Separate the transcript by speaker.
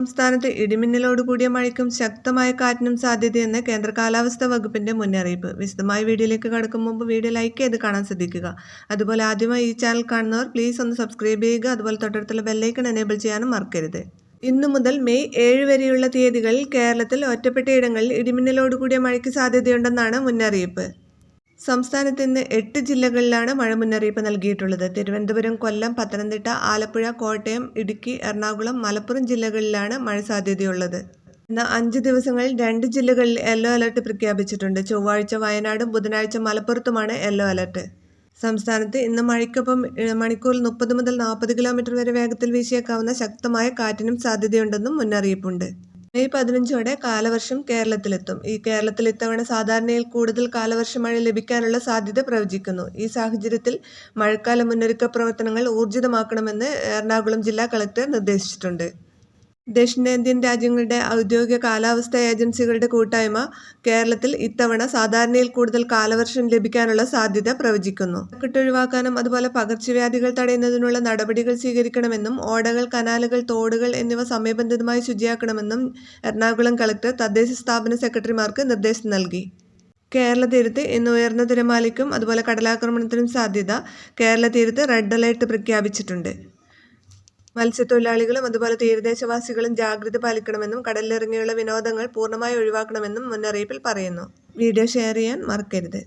Speaker 1: സംസ്ഥാനത്ത് ഇടിമിന്നലോടുകൂടിയ മഴയ്ക്കും ശക്തമായ കാറ്റിനും സാധ്യതയെന്ന് കേന്ദ്ര കാലാവസ്ഥാ വകുപ്പിന്റെ മുന്നറിയിപ്പ് വിശദമായ വീഡിയോയിലേക്ക് കടക്കും മുമ്പ് വീഡിയോ ലൈക്ക് ചെയ്ത് കാണാൻ ശ്രദ്ധിക്കുക അതുപോലെ ആദ്യമായി ഈ ചാനൽ കാണുന്നവർ പ്ലീസ് ഒന്ന് സബ്സ്ക്രൈബ് ചെയ്യുക അതുപോലെ തൊട്ടടുത്തുള്ള ബെല്ലൈക്കൺ എനേബിൾ ചെയ്യാനും മറക്കരുത് ഇന്നു മുതൽ മെയ് ഏഴ് വരെയുള്ള തീയതികളിൽ കേരളത്തിൽ ഒറ്റപ്പെട്ടയിടങ്ങളിൽ ഇടിമിന്നലോടുകൂടിയ മഴയ്ക്ക് സാധ്യതയുണ്ടെന്നാണ് മുന്നറിയിപ്പ് സംസ്ഥാനത്ത് ഇന്ന് എട്ട് ജില്ലകളിലാണ് മഴ മുന്നറിയിപ്പ് നൽകിയിട്ടുള്ളത് തിരുവനന്തപുരം കൊല്ലം പത്തനംതിട്ട ആലപ്പുഴ കോട്ടയം ഇടുക്കി എറണാകുളം മലപ്പുറം ജില്ലകളിലാണ് മഴ സാധ്യതയുള്ളത് എന്നാൽ അഞ്ച് ദിവസങ്ങളിൽ രണ്ട് ജില്ലകളിൽ യെല്ലോ അലർട്ട് പ്രഖ്യാപിച്ചിട്ടുണ്ട് ചൊവ്വാഴ്ച വയനാടും ബുധനാഴ്ച മലപ്പുറത്തുമാണ് യെല്ലോ അലർട്ട് സംസ്ഥാനത്ത് ഇന്ന് മഴയ്ക്കൊപ്പം മണിക്കൂറിൽ മുപ്പത് മുതൽ നാൽപ്പത് കിലോമീറ്റർ വരെ വേഗത്തിൽ വീശിയേക്കാവുന്ന ശക്തമായ കാറ്റിനും സാധ്യതയുണ്ടെന്നും മുന്നറിയിപ്പുണ്ട് മെയ് പതിനഞ്ചോടെ കാലവർഷം കേരളത്തിലെത്തും ഈ കേരളത്തിൽ ഇത്തവണ സാധാരണയിൽ കൂടുതൽ കാലവർഷ മഴ ലഭിക്കാനുള്ള സാധ്യത പ്രവചിക്കുന്നു ഈ സാഹചര്യത്തിൽ മഴക്കാല മുന്നൊരുക്ക പ്രവർത്തനങ്ങൾ ഊർജിതമാക്കണമെന്ന് എറണാകുളം ജില്ലാ കളക്ടർ നിർദ്ദേശിച്ചിട്ടുണ്ട് ദക്ഷിണേന്ത്യൻ രാജ്യങ്ങളുടെ ഔദ്യോഗിക കാലാവസ്ഥ ഏജൻസികളുടെ കൂട്ടായ്മ കേരളത്തിൽ ഇത്തവണ സാധാരണയിൽ കൂടുതൽ കാലവർഷം ലഭിക്കാനുള്ള സാധ്യത പ്രവചിക്കുന്നു. കെട്ടൊഴിവാക്കാനും അതുപോലെ പകർച്ചവ്യാധികൾ തടയുന്നതിനുള്ള നടപടികൾ സ്വീകരിക്കണമെന്നും ഓടകൾ, കനാലുകൾ, തോടുകൾ എന്നിവ സമയബന്ധിതമായി ശുചിയാക്കണമെന്നും എറണാകുളം കളക്ടർ തദ്ദേശ സ്ഥാപന സെക്രട്ടറിമാർക്ക് നിർദ്ദേശം നൽകി. തീരത്ത് ഇന്ന് ഉയർന്ന തിരമാലയ്ക്കും അതുപോലെ കടലാക്രമണത്തിനും സാധ്യത കേരള തീരത്ത് റെഡ് അലേർട്ട് പ്രഖ്യാപിച്ചിട്ടുണ്ട്. മത്സ്യത്തൊഴിലാളികളും അതുപോലെ തീരദേശവാസികളും ജാഗ്രത പാലിക്കണമെന്നും കടലിലിറങ്ങിയുള്ള വിനോദങ്ങൾ പൂർണ്ണമായി ഒഴിവാക്കണമെന്നും മുന്നറിയിപ്പിൽ പറയുന്നു വീഡിയോ ഷെയർ ചെയ്യാൻ മറക്കരുത്